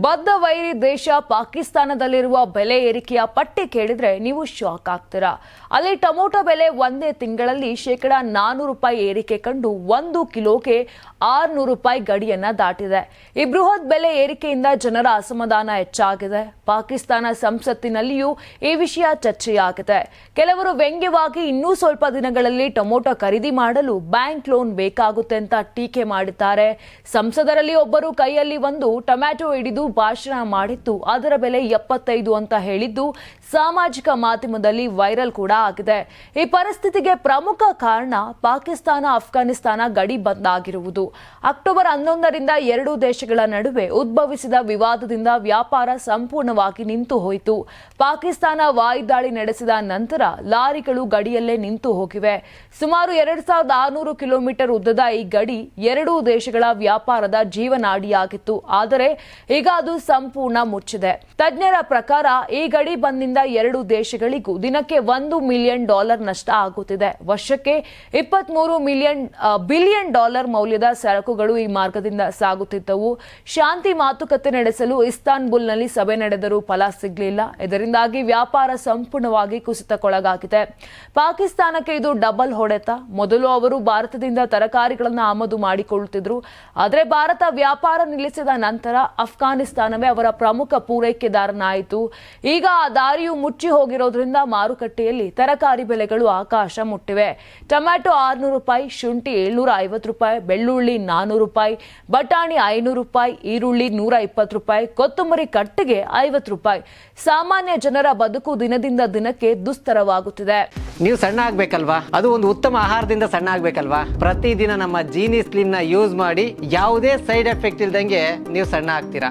ಬದ್ಧ ವೈರಿ ದೇಶ ಪಾಕಿಸ್ತಾನದಲ್ಲಿರುವ ಬೆಲೆ ಏರಿಕೆಯ ಪಟ್ಟಿ ಕೇಳಿದ್ರೆ ನೀವು ಶಾಕ್ ಆಗ್ತೀರಾ. ಅಲ್ಲಿ ಟೊಮೊಟೊ ಬೆಲೆ ಒಂದೇ ತಿಂಗಳಲ್ಲಿ ಶೇಕಡ ನಾನೂರು ರೂಪಾಯಿ ಏರಿಕೆ ಕಂಡು ಒಂದು ಕಿಲೋಗೆ ಆರ್ನೂರು ರೂಪಾಯಿ ಗಡಿಯನ್ನ ದಾಟಿದೆ. ಈ ಬೃಹತ್ ಬೆಲೆ ಏರಿಕೆಯಿಂದ ಜನರ ಅಸಮಾಧಾನ ಹೆಚ್ಚಾಗಿದೆ. ಪಾಕಿಸ್ತಾನ ಸಂಸತ್ತಿನಲ್ಲಿಯೂ ಈ ವಿಷಯ ಚರ್ಚೆಯಾಗಿದೆ. ಕೆಲವರು ವ್ಯಂಗ್ಯವಾಗಿ ಇನ್ನೂ ಸ್ವಲ್ಪ ದಿನಗಳಲ್ಲಿ ಟೊಮೊಟೊ ಖರೀದಿ ಮಾಡಲು ಬ್ಯಾಂಕ್ ಲೋನ್ ಬೇಕಾಗುತ್ತೆ ಅಂತ ಟೀಕೆ ಮಾಡಿದ್ದಾರೆ. ಸಂಸದರಲ್ಲಿ ಒಬ್ಬರು ಕೈಯಲ್ಲಿ ಒಂದು ಟೊಮ್ಯಾಟೊ ಹಿಡಿದು ಭಾಷಣ ಮಾಡಿತ್ತು. ಅದರ ಬೆಲೆ ಎಪ್ಪತ್ತೈದು ಅಂತ ಹೇಳಿದ್ದು ಸಾಮಾಜಿಕ ಮಾಧ್ಯಮದಲ್ಲಿ ವೈರಲ್ ಕೂಡ ಆಗಿದೆ. ಈ ಪರಿಸ್ಥಿತಿಗೆ ಪ್ರಮುಖ ಕಾರಣ ಪಾಕಿಸ್ತಾನ ಅಫ್ಘಾನಿಸ್ತಾನ ಗಡಿ ಬಂದ್ ಆಗಿರುವುದು ಅಕ್ಟೋಬರ್ ಹನ್ನೊಂದರಿಂದ ಎರಡೂ ದೇಶಗಳ ನಡುವೆ ಉದ್ಭವಿಸಿದ ವಿವಾದದಿಂದ ವ್ಯಾಪಾರ ಸಂಪೂರ್ಣವಾಗಿ ನಿಂತು ಹೋಯಿತು. ಪಾಕಿಸ್ತಾನ ವಾಯುದಾಳಿ ನಡೆಸಿದ ನಂತರ ಲಾರಿಗಳು ಗಡಿಯಲ್ಲೇ ನಿಂತು ಹೋಗಿವೆ. ಸುಮಾರು ಎರಡ್ ಸಾವಿರದ ಆರುನೂರು ಕಿಲೋಮೀಟರ್ ಉದ್ದದ ಈ ಗಡಿ ಎರಡೂ ದೇಶಗಳ ವ್ಯಾಪಾರದ ಜೀವನಾಡಿಯಾಗಿತ್ತು. ಆದರೆ ಈಗ ಅದು ಸಂಪೂರ್ಣ ಮುಚ್ಚಿದೆ. ತಜ್ಞರ ಪ್ರಕಾರ, ಈ ಗಡಿ ಬಂದ್ನಿಂದ ಎರಡು ದೇಶಗಳಿಗೂ ದಿನಕ್ಕೆ ಒಂದು ಮಿಲಿಯನ್ ಡಾಲರ್ ನಷ್ಟ ಆಗುತ್ತಿದೆ. ವರ್ಷಕ್ಕೆ ಇಪ್ಪತ್ಮೂರು ಮಿಲಿಯನ್ ಬಿಲಿಯನ್ ಡಾಲರ್ ಮೌಲ್ಯದ ಸರಕುಗಳು ಈ ಮಾರ್ಗದಿಂದ ಸಾಗುತ್ತಿದ್ದವು. ಶಾಂತಿ ಮಾತುಕತೆ ನಡೆಸಲು ಇಸ್ತಾನ್ಬುಲ್ನಲ್ಲಿ ಸಭೆ ನಡೆದರೂ ಫಲ ಸಿಗಲಿಲ್ಲ. ಇದರಿಂದಾಗಿ ವ್ಯಾಪಾರ ಸಂಪೂರ್ಣವಾಗಿ ಕುಸಿತಕ್ಕೊಳಗಾಗಿದೆ. ಪಾಕಿಸ್ತಾನಕ್ಕೆ ಇದು ಡಬಲ್ ಹೊಡೆತ. ಮೊದಲು ಅವರು ಭಾರತದಿಂದ ತರಕಾರಿಗಳನ್ನು ಆಮದು ಮಾಡಿಕೊಳ್ಳುತ್ತಿದ್ರು. ಆದರೆ ಭಾರತ ವ್ಯಾಪಾರ ನಿಲ್ಲಿಸಿದ ನಂತರ ಅಫ್ಘಾನಿಸ್ತಾನವೇ ಅವರ ಪ್ರಮುಖ ಪೂರೈಕೆದಾರನಾಯಿತು. ಈಗ ಆ ದಾರಿಯು ಮುಚ್ಚಿ ಹೋಗಿರೋದ್ರಿಂದ ಮಾರುಕಟ್ಟೆಯಲ್ಲಿ ತರಕಾರಿ ಬೆಲೆಗಳು ಆಕಾಶ ಮುಟ್ಟಿವೆ. ಟೊಮ್ಯಾಟೊ ಆರುನೂರು ರೂಪಾಯಿ, ಶುಂಠಿ ಏಳ್ನೂರ ಐವತ್ತು ರೂಪಾಯಿ, ಬೆಳ್ಳುಳ್ಳಿ ನಾನೂರು ರೂಪಾಯಿ, ಬಟಾಣಿ ಐನೂರು ರೂಪಾಯಿ, ಈರುಳ್ಳಿ ನೂರ ಇಪ್ಪತ್ತು ರೂಪಾಯಿ, ಕೊತ್ತಂಬರಿ ಕಟ್ಟಿಗೆ ಐವತ್ತು ರೂಪಾಯಿ. ಸಾಮಾನ್ಯ ಜನರ ಬದುಕು ದಿನದಿಂದ ದಿನಕ್ಕೆ ದುಸ್ತರವಾಗುತ್ತಿದೆ. ನೀವು ಸಣ್ಣ ಆಗ್ಬೇಕಲ್ವಾ? ಅದು ಒಂದು ಉತ್ತಮ ಆಹಾರದಿಂದ ಸಣ್ಣ ಆಗ್ಬೇಕಲ್ವಾ? ಪ್ರತಿದಿನ ನಮ್ಮ ಜೀನಿ ಸ್ಲಿಮ್ನ ಯೂಸ್ ಮಾಡಿ ಯಾವುದೇ ಸೈಡ್ ಎಫೆಕ್ಟ್ ಇಲ್ದಂಗೆ ನೀವು ಸಣ್ಣ ಆಗ್ತೀರಾ?